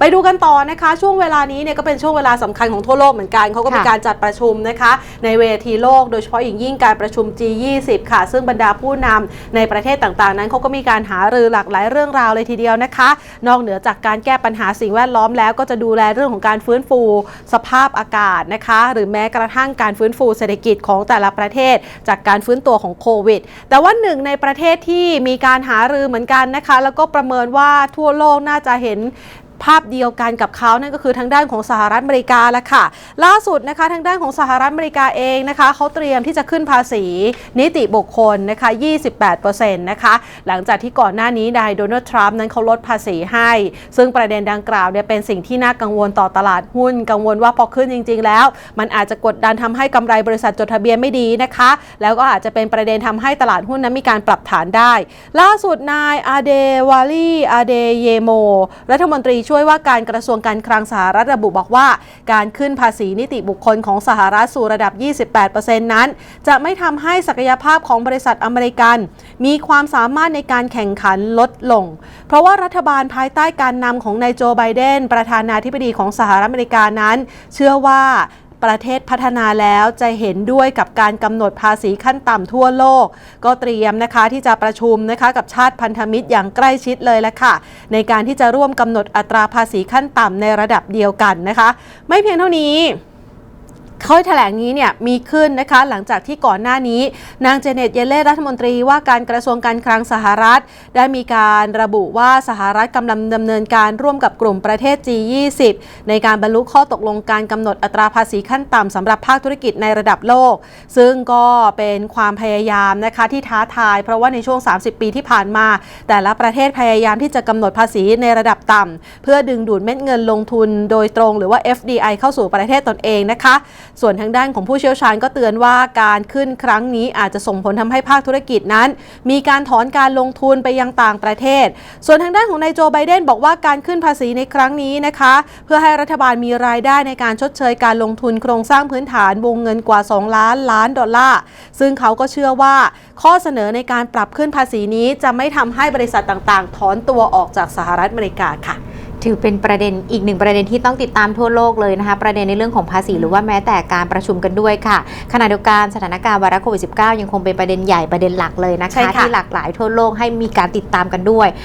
ไปดูกันต่อนะคะ ช่วงเวลานี้เนี่ยก็เป็นช่วงเวลาสำคัญของทั่วโลกเหมือนกันเขาก็มีการจัดประชุมนะคะ ในเวทีโลก โดยเฉพาะอย่างยิ่งการประชุม G20 ค่ะ ซึ่งบรรดาผู้นำในประเทศต่างๆ นั้นเขาก็มีการหารือหลากหลายเรื่องราวเลยทีเดียวนะคะ นอกเหนือจากการแก้ปัญหาสิ่งแวดล้อมแล้วก็จะดูแลเรื่องของการฟื้นฟู สภาพอากาศนะคะ หรือแม้กระทั่งการฟื้นฟูเศรษฐกิจของแต่ละประเทศ จากการฟื้นตัวของโควิด แต่ว่าหนึ่งในประเทศที่มีการหารือเหมือนกันนะคะ แล้วก็ประเมินว่าทั่วโลกน่าจะเห็น ภาพเดียวกันกับเขานั่นก็คือทางด้านของสหรัฐอเมริกาละค่ะ ล่าสุดนะคะทางด้านของสหรัฐอเมริกาเองนะคะเขาเตรียมที่จะขึ้นภาษีนิติบุคคลนะคะ 28%นะคะหลังจากที่ก่อนหน้านี้นายโดนัลด์ทรัมป์นั้นเขาลดภาษีให้ ซึ่งประเด็นดังกล่าวเนี่ยเป็นสิ่งที่น่ากังวลต่อตลาดหุ้น กังวลว่าพอขึ้นจริง ๆ แล้ว มันอาจจะกดดันทำให้กำไรบริษัทจดทะเบียนไม่ดีนะคะ แล้วก็อาจจะเป็นประเด็นทำให้ตลาดหุ้นนั้นมีการปรับฐานได้ ล่าสุดนายอาเดวาลีอาเดเยโมรัฐมนตรีช่วยว่าการกระทรวงการคลังสหรัฐระบุบอกว่า การขึ้นภาษีนิติบุคคลของสหรัฐสู่ระดับ 28%นั้น จะไม่ทำให้ศักยภาพของบริษัทอเมริกัน มีความสามารถในการแข่งขันลดลง เพราะว่ารัฐบาลภายใต้การนำของนายโจไบเดนประธานาธิบดีของสหรัฐอเมริกานั้น เชื่อว่า ประเทศพัฒนาแล้วจะเห็นด้วยกับการกำหนดภาษีขั้นต่ำทั่วโลก ก็เตรียมนะคะที่จะประชุมนะคะกับชาติพันธมิตรอย่างใกล้ชิดเลยละค่ะ ในการที่จะร่วมกำหนดอัตราภาษีขั้นต่ำในระดับเดียวกันนะคะ ไม่เพียงเท่านี้ ข้อแถลงนี้เนี่ยมีขึ้นนะคะหลังจากที่ก่อนหน้านี้ นางเจเน็ตเยเลนรัฐมนตรีว่าการกระทรวงการคลังสหรัฐ ได้มีการระบุว่าสหรัฐกำลังดำเนินการร่วมกับกลุ่มประเทศ G20 ในการบรรลุข้อตกลงการกำหนดอัตราภาษีขั้นต่ำสำหรับภาคธุรกิจในระดับโลก ซึ่งก็เป็นความพยายามนะคะที่ท้าทาย เพราะว่าในช่วง 30 ปีที่ผ่านมา แต่ละประเทศพยายามที่จะกำหนดภาษีในระดับต่ำเพื่อดึงดูดเม็ดเงินลงทุนโดยตรง หรือว่า FDI เข้าสู่ประเทศตนเองนะคะส่วนทางด้านของผู้เชี่ยวชาญก็เตือนว่าการขึ้นครั้งนี้อาจจะส่งผลทำให้ภาคธุรกิจนั้น มีการถอนการลงทุนไปยังต่างประเทศ ส่วนทางด้านของนายโจไบเดนบอกว่าการขึ้นภาษีในครั้งนี้นะคะ เพื่อให้รัฐบาลมีรายได้ในการชดเชยการลงทุนโครงสร้างพื้นฐานวงเงินกว่า 2 ล้านล้านดอลลาร์ ซึ่งเขาก็เชื่อว่าข้อเสนอในการปรับขึ้นภาษีนี้จะไม่ทำให้บริษัทต่างๆ ถอนตัวออกจากสหรัฐอเมริกาค่ะ ถือเป็นประเด็นอีกหนึ่งประเด็นที่ต้องติดตามทั่วโลกเลยนะคะ ประเด็นในเรื่องของภาษีหรือว่าแม้แต่การประชุมกันด้วยค่ะ ขณะเดียวกันสถานการณ์ไวรัสโควิด -19 ยังคงเป็นประเด็นใหญ่ประเด็นหลักเลยนะใช่คะค่ะที่หลากหลายทั่วโลกให้มีการติดตามกันด้วย